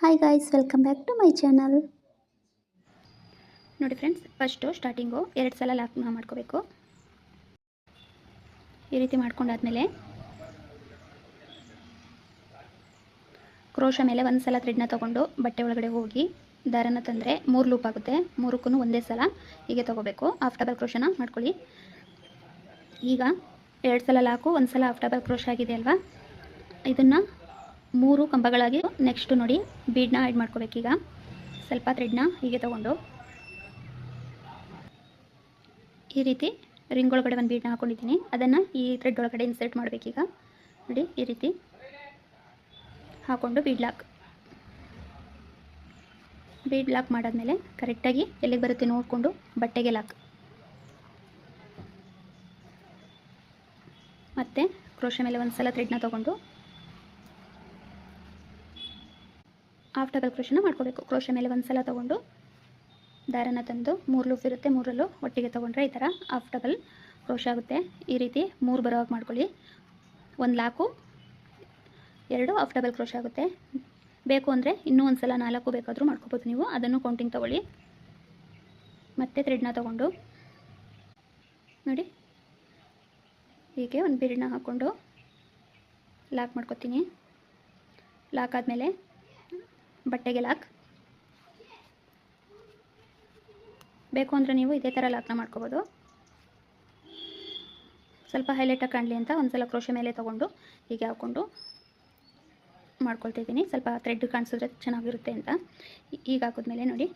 Hi guys welcome back to my channel ನೋಡಿ friends first starting ಎರಡು ಸಲ lock ಮಾಡ್ಕೋಬೇಕು. ಈ ರೀತಿ ಮಾಡ್ಕೊಂಡಾದ್ಮೇಲೆ ಕ್ರೋಶ ಮೇಲೆ ಒಂದು ಸಲ ಥ್ರೆಡ್ನ ತೊಗೊಂಡು ಬಟ್ಟೆ ಒಳಗಡೆ ಹೋಗಿ ದಾರನ ತಂದರೆ ಮೂರು ಲೂಪ್ ಆಗುತ್ತೆ. ಮೂರಕ್ಕೂ ಒಂದೇ ಸಲ ಹೀಗೆ ತೊಗೋಬೇಕು. ಹಾಫ್ ಡಬಲ್ ಕ್ರೋಶನ ಮಾಡ್ಕೊಳ್ಳಿ. ಈಗ ಎರಡು ಸಲ ಲಾಕು ಒಂದು ಸಲ ಹಾಫ್ ಡಬಲ್ ಕ್ರೋಶ ಆಗಿದೆ ಅಲ್ವಾ? ಇದನ್ನು ಮೂರು ಕಂಬಗಳಾಗಿ ನೆಕ್ಸ್ಟು ನೋಡಿ ಬೀಡನ್ನ ಆ್ಯಡ್ ಮಾಡ್ಕೋಬೇಕೀಗ. ಸ್ವಲ್ಪ ಥ್ರೆಡ್ನ ಹೀಗೆ ತೊಗೊಂಡು. ಈ ರೀತಿ ರಿಂಗ್ ಒಳಗಡೆ ಒಂದು ಬೀಡ್ನ ಹಾಕೊಂಡಿದ್ದೀನಿ. ಅದನ್ನು ಈ ಥ್ರೆಡ್ ಒಳಗಡೆ ಇನ್ಸರ್ಟ್ ಮಾಡಬೇಕೀಗ. ನೋಡಿ, ಈ ರೀತಿ ಹಾಕ್ಕೊಂಡು ಬೀಡ್ ಲಾಕ್ ಬೀಡ್ ಲಾಕ್ ಮಾಡಾದ್ಮೇಲೆ ಕರೆಕ್ಟಾಗಿ ಎಲ್ಲಿಗೆ ಬರುತ್ತೆ ನೋಡಿಕೊಂಡು ಬಟ್ಟೆಗೆ ಲಾಕ್ ಮತ್ತು ಕ್ರೋಶ ಮೇಲೆ ಒಂದು ಸಲ ಥ್ರೆಡ್ನ ತೊಗೊಂಡು ಹಾಫ್ ಡಬಲ್ ಕ್ರೋಶನ ಮಾಡ್ಕೋಬೇಕು. ಕ್ರೋಶ ಮೇಲೆ ಒಂದು ಸಲ ತೊಗೊಂಡು ದಾರನ ತಂದು ಮೂರು ಲೂಫ್ ಇರುತ್ತೆ ಮೂರಲ್ಲೂ ಒಟ್ಟಿಗೆ ತೊಗೊಂಡ್ರೆ ಈ ಥರ ಹಾಫ್ ಡಬಲ್ ಕ್ರೋಶ ಆಗುತ್ತೆ. ಈ ರೀತಿ ಮೂರು ಬರೋ ಹಾಗೆ ಮಾಡ್ಕೊಳ್ಳಿ. ಒಂದು ಲಾಕು, ಎರಡು ಹಾಫ್ ಡಬಲ್ ಕ್ರೋಶ ಆಗುತ್ತೆ. ಬೇಕು ಅಂದರೆ ಇನ್ನೂ ಒಂದು ಸಲ ನಾಲ್ಕು ಬೇಕಾದರೂ ಮಾಡ್ಕೋಬೋದು ನೀವು. ಅದನ್ನು ಕೌಂಟಿಂಗ್ ತೊಗೊಳ್ಳಿ. ಮತ್ತೆ ಥ್ರೆಡ್ನ ತೊಗೊಂಡು ನೋಡಿ. ಹೀಗೆ ಒಂದು ಬೀಡನ್ನ ಹಾಕ್ಕೊಂಡು ಲಾಕ್ ಮಾಡ್ಕೊತೀನಿ. ಲಾಕ್ ಆದಮೇಲೆ ಬಟ್ಟೆಗೆ ಲಾಕ್. ಬೇಕು ಅಂದರೆ ನೀವು ಇದೇ ಥರ ಲಾಕ್ನ ಮಾಡ್ಕೋಬೋದು. ಸ್ವಲ್ಪ ಹೈಲೈಟಾಗಿ ಕಾಣಲಿ ಅಂತ ಒಂದು ಸಲ ಕ್ರೋಶೆ ಮೇಲೆ ತೊಗೊಂಡು ಹೀಗೆ ಹಾಕ್ಕೊಂಡು ಮಾಡ್ಕೊಳ್ತಿದ್ದೀನಿ. ಸ್ವಲ್ಪ ಥ್ರೆಡ್ ಕಾಣಿಸಿದ್ರೆ ಚೆನ್ನಾಗಿರುತ್ತೆ ಅಂತ. ಈಗ ಹಾಕಿದ್ಮೇಲೆ ನೋಡಿ,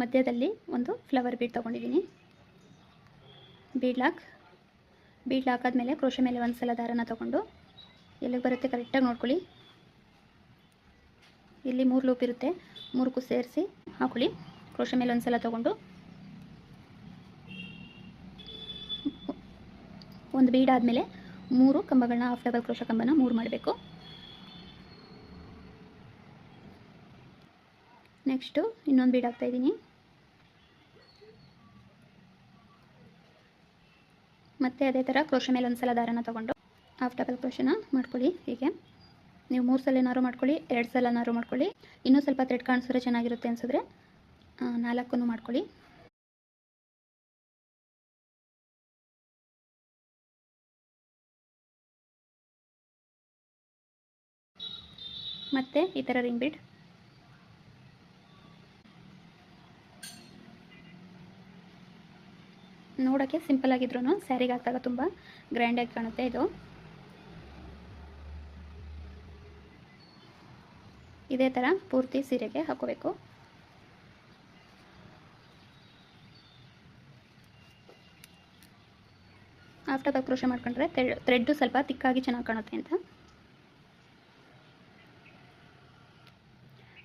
ಮಧ್ಯದಲ್ಲಿ ಒಂದು ಫ್ಲವರ್ ಬೀಡ್ ತೊಗೊಂಡಿದ್ದೀನಿ. ಬೀಡ್ ಲಾಕ್ ಬೀಡ್ ಲಾಕ್ ಆದಮೇಲೆ ಕ್ರೋಶೆ ಮೇಲೆ ಒಂದು ಸಲ ದಾರನ ತೊಗೊಂಡು ಎಲ್ಲಿಗೆ ಬರುತ್ತೆ ಕರೆಕ್ಟಾಗಿ ನೋಡ್ಕೊಳ್ಳಿ. ಇಲ್ಲಿ ಮೂರು ಲೂಪ್ ಇರುತ್ತೆ. ಮೂರಕ್ಕೂ ಸೇರಿಸಿ ಹಾಕೊಳ್ಳಿ. ಕ್ರೋಶ ಮೇಲೆ ಒಂದು ಸಲ ತೊಗೊಂಡು. ಒಂದು ಬೀಡ್ ಆದಮೇಲೆ ಮೂರು ಕಂಬಗಳನ್ನ ಹಾಫ್ ಡಬಲ್ ಕ್ರೋಶ ಕಂಬನ ಮೂರು ಮಾಡಬೇಕು. ನೆಕ್ಸ್ಟು ಇನ್ನೊಂದು ಬೀಡ್ ಹಾಕ್ತಾಯಿದ್ದೀನಿ ಮತ್ತೆ ಅದೇ ಥರ ಕ್ರೋಶ ಮೇಲೆ ಒಂದು ಸಲ ದಾರನ ತೊಗೊಂಡು ಹಾಫ್ ಡಬಲ್ ಕ್ರೋಶನ ಮಾಡ್ಕೊಳ್ಳಿ ಹೀಗೆ. ನೀವು ಮೂರು ಸಲ ಏನಾದ್ರು ಮಾಡ್ಕೊಳ್ಳಿ, ಎರಡು ಸಲ ಏನಾದ್ರು ಮಾಡ್ಕೊಳ್ಳಿ. ಇನ್ನೂ ಸ್ವಲ್ಪ ಥ್ರೆಡ್ ಕಾಣಿಸಿದ್ರೆ ಚೆನ್ನಾಗಿರುತ್ತೆ ಅನಿಸಿದ್ರೆ ನಾಲ್ಕನ್ನು ಮಾಡ್ಕೊಳ್ಳಿ. ಮತ್ತೆ ಈ ಥರ ರಿಂಗ್ ಬಿಡ್ ನೋಡೋಕ್ಕೆ ಸಿಂಪಲ್ ಆಗಿದ್ರು ಸ್ಯಾರಿಗೆ ಹಾಕಿದಾಗ ತುಂಬ ಗ್ರ್ಯಾಂಡಾಗಿ ಕಾಣುತ್ತೆ ಇದು. ಇದೇ ಥರ ಪೂರ್ತಿ ಸೀರೆಗೆ ಹಾಕೋಬೇಕು. ಆಫ್ಟರ್ ಕ್ರೋಶ ಮಾಡ್ಕೊಂಡ್ರೆ ಥ್ರೆಡ್ಡು ಸ್ವಲ್ಪ ತಿಕ್ಕಾಗಿ ಚೆನ್ನಾಗಿ ಕಾಣುತ್ತೆ ಅಂತ.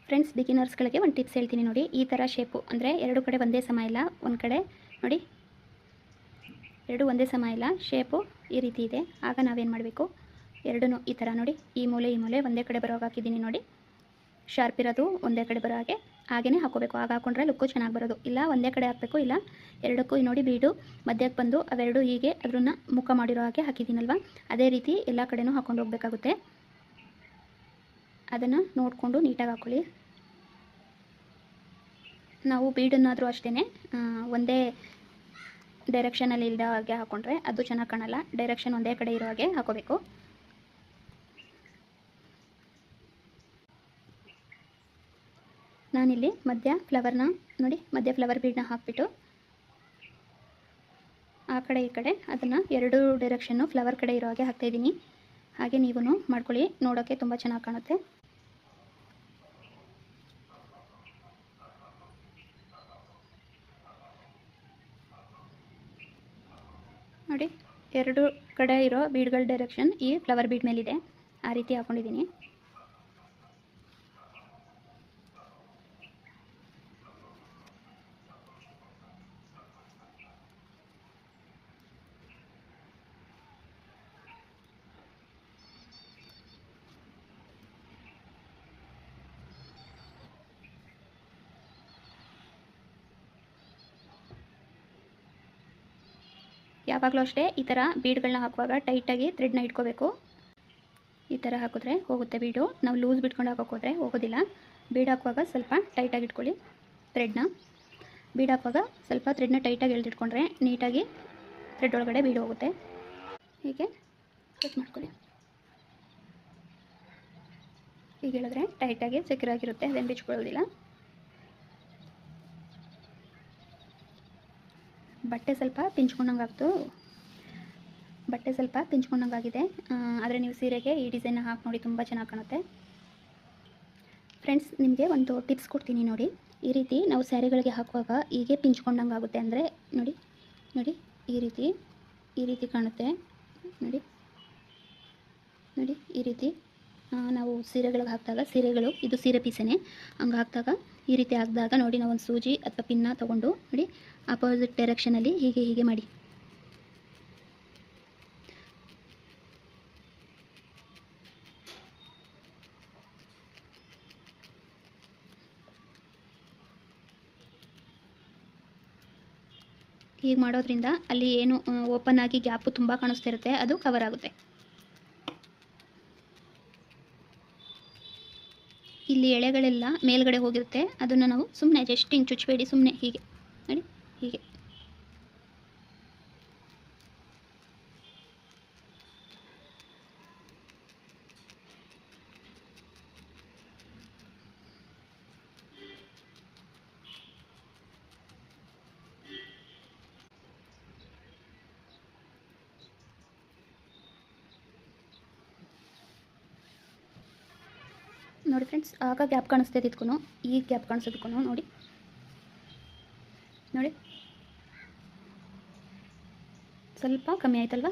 ಫ್ರೆಂಡ್ಸ್ ಬಿಗಿನರ್ಸ್ಗಳಿಗೆ ಒಂದು ಟಿಪ್ಸ್ ಹೇಳ್ತೀನಿ ನೋಡಿ. ಈ ಥರ ಶೇಪು ಅಂದರೆ ಎರಡು ಕಡೆ ಒಂದೇ ಸಮ ಇಲ್ಲ, ಒಂದು ಕಡೆ ನೋಡಿ. ಎರಡು ಒಂದೇ ಸಮ ಇಲ್ಲ ಶೇಪು ಈ ರೀತಿ ಇದೆ. ಆಗ ನಾವೇನು ಮಾಡಬೇಕು? ಎರಡೂ ಈ ಥರ ನೋಡಿ. ಈ ಮೂಲೆ ಈ ಮೂಲೆ ಒಂದೇ ಕಡೆ ಬರೋ ಹಾಕಿದ್ದೀನಿ ನೋಡಿ. ಶಾರ್ಪ್ ಇರೋದು ಒಂದೇ ಕಡೆ ಬರೋ ಹಾಗೆ. ಹಾಗೆಯೇ ಹಾಕೋಬೇಕು. ಆಗ ಹಾಕೊಂಡ್ರೆ ಲುಕ್ಕು ಚೆನ್ನಾಗಿ ಬರೋದು. ಇಲ್ಲ ಒಂದೇ ಕಡೆ ಹಾಕಬೇಕು, ಇಲ್ಲ ಎರಡಕ್ಕೂ ನೋಡಿ ಬೀಡು ಮಧ್ಯಕ್ಕೆ ಬಂದು ಅವೆರಡು ಹೀಗೆ ಅದನ್ನ ಮುಖ ಮಾಡಿರೋ ಹಾಗೆ ಹಾಕಿದ್ದೀನಲ್ವ? ಅದೇ ರೀತಿ ಎಲ್ಲ ಕಡೆನೂ ಹಾಕೊಂಡು ಹೋಗಬೇಕಾಗುತ್ತೆ. ಅದನ್ನು ನೋಡಿಕೊಂಡು ನೀಟಾಗಿ ಹಾಕೊಳ್ಳಿ. ನಾವು ಬೀಡನ್ನಾದರೂ ಅಷ್ಟೇ ಒಂದೇ ಡೈರೆಕ್ಷನಲ್ಲಿ ಇಲ್ಲದ ಹಾಗೆ ಹಾಕ್ಕೊಂಡ್ರೆ ಅದು ಚೆನ್ನಾಗಿ ಕಾಣಲ್ಲ. ಡೈರೆಕ್ಷನ್ ಒಂದೇ ಕಡೆ ಇರೋ ಹಾಗೆ ಹಾಕೋಬೇಕು. ನಾನಿಲ್ಲಿ ಮಧ್ಯ ಫ್ಲವರ್ನ ನೋಡಿ, ಮಧ್ಯ ಫ್ಲವರ್ ಬೀಡನ್ನ ಹಾಕ್ಬಿಟ್ಟು ಆ ಕಡೆ ಈ ಕಡೆ ಅದನ್ನು ಎರಡು ಡೈರೆಕ್ಷನ್ನು ಫ್ಲವರ್ ಕಡೆ ಇರೋ ಹಾಗೆ ಹಾಕ್ತಾಯಿದ್ದೀನಿ ಹಾಗೆ ನೀವು ಮಾಡ್ಕೊಳ್ಳಿ ನೋಡೋಕ್ಕೆ ತುಂಬ ಚೆನ್ನಾಗಿ ಕಾಣುತ್ತೆ. ನೋಡಿ, ಎರಡು ಕಡೆ ಇರೋ ಬೀಡ್ಗಳ ಡೈರೆಕ್ಷನ್ ಈ ಫ್ಲವರ್ ಬೀಡ್ ಮೇಲಿದೆ. ಆ ರೀತಿ ಹಾಕ್ಕೊಂಡಿದ್ದೀನಿ ಯಾವಾಗಲೂ ಅಷ್ಟೇ ಈ ಥರ ಬೀಡ್ಗಳನ್ನ ಹಾಕುವಾಗ ಟೈಟಾಗಿ ಥ್ರೆಡ್ನ ಇಟ್ಕೋಬೇಕು. ಈ ಥರ ಹಾಕಿದ್ರೆ ಹೋಗುತ್ತೆ ಬೀಡು. ನಾವು ಲೂಸ್ ಬಿಟ್ಕೊಂಡು ಹಾಕೋಕ್ಕೋದ್ರೆ ಹೋಗೋದಿಲ್ಲ. ಬೀಡ್ ಹಾಕುವಾಗ ಸ್ವಲ್ಪ ಟೈಟಾಗಿ ಇಟ್ಕೊಳ್ಳಿ ಥ್ರೆಡ್ನ. ಬೀಡ್ ಹಾಕುವಾಗ ಸ್ವಲ್ಪ ಥ್ರೆಡ್ನ ಟೈಟಾಗಿ ಎಳೆದಿಟ್ಕೊಂಡ್ರೆ ನೀಟಾಗಿ ಥ್ರೆಡ್ ಒಳಗಡೆ ಬೀಡು ಹೋಗುತ್ತೆ. ಹೀಗೆ ಕಟ್ ಮಾಡ್ಕೊಳ್ಳಿ. ಹೀಗೆ ಹೇಳಿದ್ರೆ ಟೈಟಾಗಿ ಸೆಕ್ಯೂರ್ ಆಗಿರುತ್ತೆ ಅದೇನು ಬಿಚ್ಕೊಳ್ಳೋದಿಲ್ಲ. ಬಟ್ಟೆ ಸ್ವಲ್ಪ ಪಿಂಚ್ಕೊಂಡಂಗೆ ಆಗ್ತು. ಬಟ್ಟೆ ಸ್ವಲ್ಪ ಪಿಂಚ್ಕೊಂಡಂಗಾಗಿದೆ ಆದರೆ ನೀವು ಸೀರೆಗೆ ಈ ಡಿಸೈನ್ ಹಾಕಿ ನೋಡಿ ತುಂಬ ಚೆನ್ನಾಗಿ ಕಾಣುತ್ತೆ. ಫ್ರೆಂಡ್ಸ್, ನಿಮಗೆ ಒಂದು ಟಿಪ್ಸ್ ಕೊಡ್ತೀನಿ ನೋಡಿ. ಈ ರೀತಿ ನಾವು ಸ್ಯಾರಿಗಳಿಗೆ ಹಾಕುವಾಗ ಹೀಗೆ ಪಿಂಚ್ಕೊಂಡಂಗೆ ಆಗುತ್ತೆ ಅಂದರೆ ನೋಡಿ ನೋಡಿ, ಈ ರೀತಿ ಈ ರೀತಿ ಕಾಣುತ್ತೆ. ನೋಡಿ ನೋಡಿ, ಈ ರೀತಿ. ನಾವು ಸೀರೆಗಳಿಗೆ ಹಾಕಿದಾಗ ಸೀರೆಗಳು, ಇದು ಸೀರೆ ಪೀಸೇನೆ. ಹಂಗೆ ಹಾಕಿದಾಗ ಈ ರೀತಿ ಹಾಕಿದಾಗ ನೋಡಿ ನಾವು ಒಂದು ಸೂಜಿ ಅಥವಾ ಪಿನ್ನ ತೊಗೊಂಡು ನೋಡಿ ಅಪೋಸಿಟ್ ಡೈರೆಕ್ಷನಲ್ಲಿ ಹೀಗೆ ಹೀಗೆ ಮಾಡಿ. ಹೀಗೆ ಮಾಡೋದ್ರಿಂದ ಅಲ್ಲಿ ಏನು ಓಪನ್ ಆಗಿ ಗ್ಯಾಪು ತುಂಬ ಕಾಣಿಸ್ತಿರುತ್ತೆ, ಅದು ಕವರ್ ಆಗುತ್ತೆ. ಇಲ್ಲಿ ಎಳೆಗಳೆಲ್ಲ ಮೇಲ್ಗಡೆ ಹೋಗಿರುತ್ತೆ. ಅದನ್ನು ನಾವು ಸುಮ್ಮನೆ ಜಸ್ಟ್ ಹಿಂಗೆ ಚುಚ್ಚಬೇಡಿ ಸುಮ್ಮನೆ ಹೀಗೆ. ನೋಡಿ? ಹೀಗೆ. ನೋಡಿ ಫ್ರೆಂಡ್ಸ್ ಆಗ ಗ್ಯಾಪ್ ಕಾಣಿಸ್ತಾ ಇದಕ್ಕೂ ಈ ಗ್ಯಾಪ್ ಕಾಣಿಸೋದಕ್ಕೂ ನೋಡಿ. ನೋಡಿ. ಸ್ವಲ್ಪ ಕಮ್ಮಿ ಆಯ್ತಲ್ವಾ?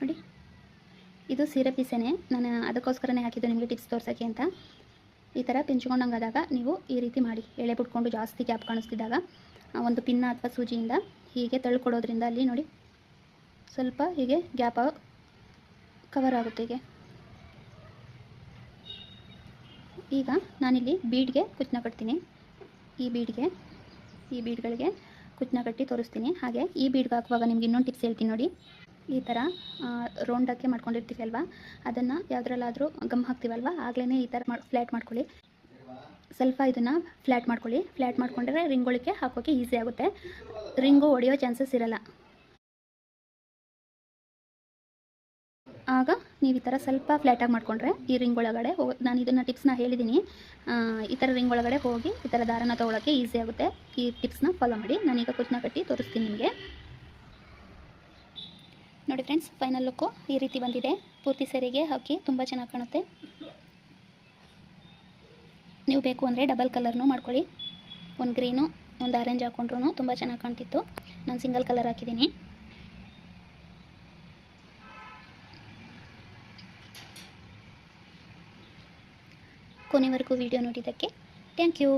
ನೋಡಿ. ಇದು ಸೀರೆ ಪೀಸೇನೆ. ನಾನು ಅದಕ್ಕೋಸ್ಕರನೇ ಹಾಕಿದ್ದು ನಿಮಗೆ ಟಿಪ್ಸ್ ತೋರ್ಸೋಕ್ಕೆ ಅಂತ. ಈ ಥರ ಪಿಂಚ್ಕೊಂಡಂಗಾದಾಗ ನೀವು ಈ ರೀತಿ ಮಾಡಿ. ಎಳೆ ಬಿಟ್ಕೊಂಡು ಜಾಸ್ತಿ ಗ್ಯಾಪ್ ಕಾಣಿಸ್ತಿದ್ದಾಗ ಒಂದು ಪಿನ್ನ ಅಥವಾ ಸೂಜಿಯಿಂದ ಹೀಗೆ ತಳ್ಕೊಡೋದ್ರಿಂದ ಅಲ್ಲಿ ನೋಡಿ ಸ್ವಲ್ಪ ಹೀಗೆ ಗ್ಯಾಪ್ ಕವರ್ ಆಗುತ್ತೆ ಹೀಗೆ. ಈಗ ನಾನಿಲ್ಲಿ ಬೀಡ್ಗೆ ಕುಚ್ಚನ ಕಟ್ತೀನಿ. ಈ ಬೀಡ್ಗೆ, ಈ ಬೀಡ್ಗಳಿಗೆ ಕುಚ್ಚನ ಕಟ್ಟಿ ತೋರಿಸ್ತೀನಿ. ಹಾಗೆ ಈ ಬೀಡ್ಗೆ ಹಾಕುವಾಗ ನಿಮ್ಗೆ ಇನ್ನೊಂದು ಟಿಪ್ಸ್ ಹೇಳ್ತೀನಿ ನೋಡಿ. ಈ ಥರ ರೌಂಡಕ್ಕೆ ಮಾಡ್ಕೊಂಡಿರ್ತೀವಿ ಅಲ್ವಾ? ಅದನ್ನು ಯಾವುದ್ರಲ್ಲಾದರೂ ಗಮ್ ಹಾಕ್ತೀವಲ್ವಾ? ಆಗಲೇ ಈ ಥರ ಮಾಡಿ ಫ್ಲ್ಯಾಟ್ ಮಾಡ್ಕೊಳ್ಳಿ. ಸ್ವಲ್ಪ ಇದನ್ನು ಫ್ಲ್ಯಾಟ್ ಮಾಡ್ಕೊಳ್ಳಿ. ಫ್ಲ್ಯಾಟ್ ಮಾಡ್ಕೊಂಡ್ರೆ ರಿಂಗೊಳಿಕೆ ಹಾಕೋಕ್ಕೆ ಈಸಿ ಆಗುತ್ತೆ. ರಿಂಗು ಒಡೆಯೋ ಚಾನ್ಸಸ್ ಇರಲ್ಲ. ನೀವು ಈ ಥರ ಸ್ವಲ್ಪ ಫ್ಲ್ಯಾಟಾಗಿ ಮಾಡಿಕೊಂಡ್ರೆ ಈ ರಿಂಗ್ ಒಳಗಡೆ ಹೋಗಿ ನಾನು ಇದನ್ನು ಟಿಪ್ಸ್ನ ಹೇಳಿದ್ದೀನಿ ಈ ಥರ ರಿಂಗ್ ಒಳಗಡೆ ಹೋಗಿ ಈ ಥರ ದಾರನ ತೊಗೊಳಕ್ಕೆ ಈಸಿ ಆಗುತ್ತೆ. ಈ ಟಿಪ್ಸ್ನ ಫಾಲೋ ಮಾಡಿ. ನಾನೀಗ ಕುಚ್ಚನ ಕಟ್ಟಿ ತೋರಿಸ್ತೀನಿ ನಿಮಗೆ. ನೋಡಿ ಫ್ರೆಂಡ್ಸ್ ಫೈನಲ್ ಲುಕ್ಕು ಈ ರೀತಿ ಬಂದಿದೆ. ಪೂರ್ತಿ ಸರಿಗೆ ಹಾಕಿ ತುಂಬ ಚೆನ್ನಾಗಿ ಕಾಣುತ್ತೆ. ನೀವು ಬೇಕು ಅಂದರೆ ಡಬಲ್ ಕಲರ್ನು ಮಾಡ್ಕೊಳ್ಳಿ. ಒಂದು ಗ್ರೀನು ಒಂದು ಆರೆಂಜ್ ಹಾಕ್ಕೊಂಡ್ರು ತುಂಬ ಚೆನ್ನಾಗಿ ಕಾಣ್ತಿತ್ತು. ನಾನು ಸಿಂಗಲ್ ಕಲರ್ ಹಾಕಿದ್ದೀನಿ ಕೊನೆವರೆಗೂ ವಿಡಿಯೋ ನೋಡಿದ್ದಕ್ಕೆ ಥ್ಯಾಂಕ್ ಯು